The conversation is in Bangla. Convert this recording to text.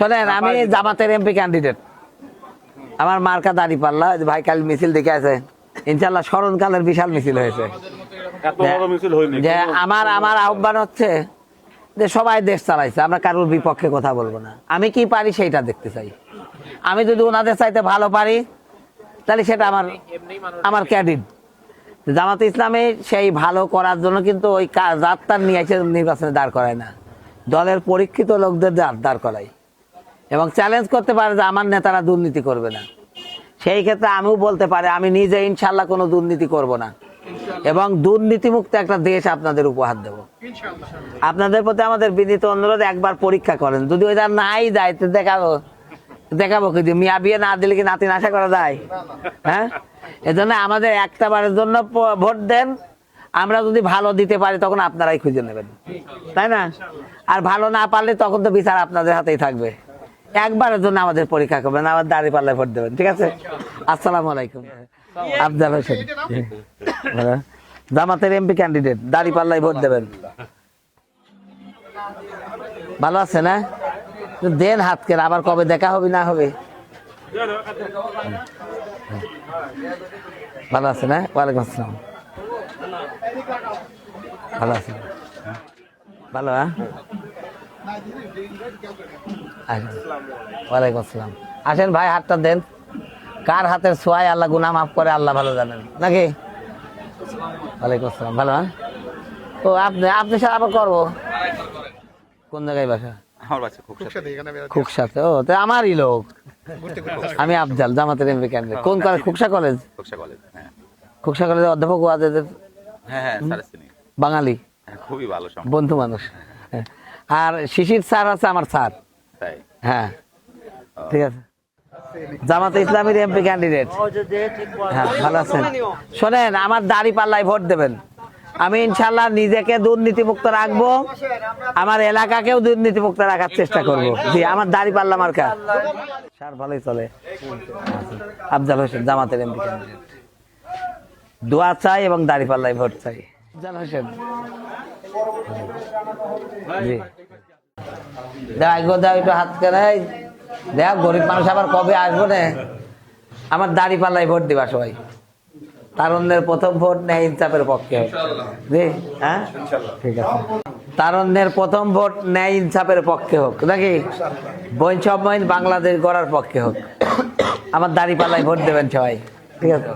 শোনেন আমি জামাতের এমপি ক্যান্ডিডেট আমার মার্কা দাড়ি পাল্লা ভাই কাল মিছিল দেখে আছে। ইনশাল্লাহ স্মরণকালের বিশাল মিছিল হয়েছে। যে আমার আমার আহ্বান হচ্ছে যে সবাই দেশ চালাইছে আমরা কারোর বিপক্ষে কথা বলব না। আমি কি পারি সেইটা দেখতে চাই। আমি যদি ওনাদের চাইতে ভালো পারি তাহলে সেটা আমার আমার ক্যাডিট। জামাত ইসলামে সেই ভালো করার জন্য কিন্তু ওই যাত্রার নিয়ে এসে নির্বাচনে দাঁড় করায় না। দলের পরীক্ষিত লোকদের দাঁড় দাঁড় করায়। এবং চ্যালেঞ্জ করতে পারে যে আমার নেতারা দুর্নীতি করবে না। সেই ক্ষেত্রে আমিও বলতে পারি আমি নিজে ইনশাল্লাহ কোনো দুর্নীতি করব না। এবং দুর্নীতিমুক্ত একটা দেশ আপনাদের উপহার দেব। আপনাদের প্রতি আমাদের বিনীত অনুরোধ একবার পরীক্ষা করেন। যদি ওইটা নাই যায় তো দেখাবো। দেখাবো কি যে মিয়া বিয়ে না দিলে কি নাতিন আশা করা যায়? হ্যাঁ? এজন্য আমাদের একটা বারের জন্য ভোট দেন। আমরা যদি ভালো দিতে পারি তখন আপনারাই খুঁজে নেবেন। তাই না? আর ভালো না পারলে তখন তো বিচার আপনাদের হাতেই থাকবে। একবারের জন্য আমাদের পরীক্ষা করবেন আবার দাঁড়ি পাল্লায় ভোট দেবেন, ঠিক আছে? আসসালামু আলাইকুম। আফজাল হোসেন। জামাতের এমপি ক্যান্ডিডেট দাঁড়ি পাল্লায় ভোট দেবেন। ভালো আছে না? দেন হাত কেন, আবার কবে দেখা হবে, না হবে? ভালো আছে না? ওয়ালাইকুম আসসালাম। ভালো আছে? ভালো হ্যাঁ। ওয়ালাইকুম আসসালাম। আসেন ভাই হাতটা দেন। কার হাতের ছোঁয়ায় আল্লাহ গুনাহ মাফ করে আল্লাহ ভালো জানেন। নাকি? ওয়ালাইকুম আসসালাম। ভালো হ্যাঁ? ও আপনি আপনি সাথে আবার করব? কোন জায়গায় বাসা? খুকসাতে ও তো আমারই লোক। আমি আফজাল জামাতের এমপি ক্যান্ডিডেট কোন college Khuksa college Khuksa college হ্যাঁ। খুকসা কলেজের অধ্যাপক ওয়াজেদের? হ্যাঁ হ্যাঁ বাঙালি? হ্যাঁ, খুবই ভালো বন্ধু মানুষ। হ্যাঁ। আর শিশির স্যার আছে আমার স্যার। হ্যাঁ। ঠিক আছে। জামাতে ইসলামের এমপি ক্যান্ডিডেট হ্যাঁ ভালো আছেন। শোনেন আমার দাড়ি পাল্লায় ভোট দেবেন। আমি ইনশাল্লাহ নিজেকে দুর্নীতিমুক্ত রাখব। আমার এলাকাকেও দুর্নীতিমুক্ত রাখার চেষ্টা করব। জি আমার দাড়ি পাল্লা মার্কা। সার ভালোই চলে। আফজাল হোসেন জামাতের এমপি ক্যান্ডিডেট দোয়া চাই এবং দাড়ি পাল্লায় ভোট চাই। আফজাল হোসেন। জি। দেখ গো একটু হাত করে দেখ গরিব মানুষ আবার কবে আসব না? আমার দাড়ি পাল্লাই ভোট দিবা সবাই। তারুণ্যের প্রথম ভোট নেই ইনসাফের পক্ষে। হোক জি হ্যাঁ? ঠিক আছে। তারুণ্যের প্রথম ভোট ন্যায় ইনসাফের পক্ষে হোক। নাকি বৈষম্যহীন বাংলাদেশ গড়ার পক্ষে হোক। আমার দাড়ি পাল্লাই ভোট দেবেন সবাই। ঠিক আছে?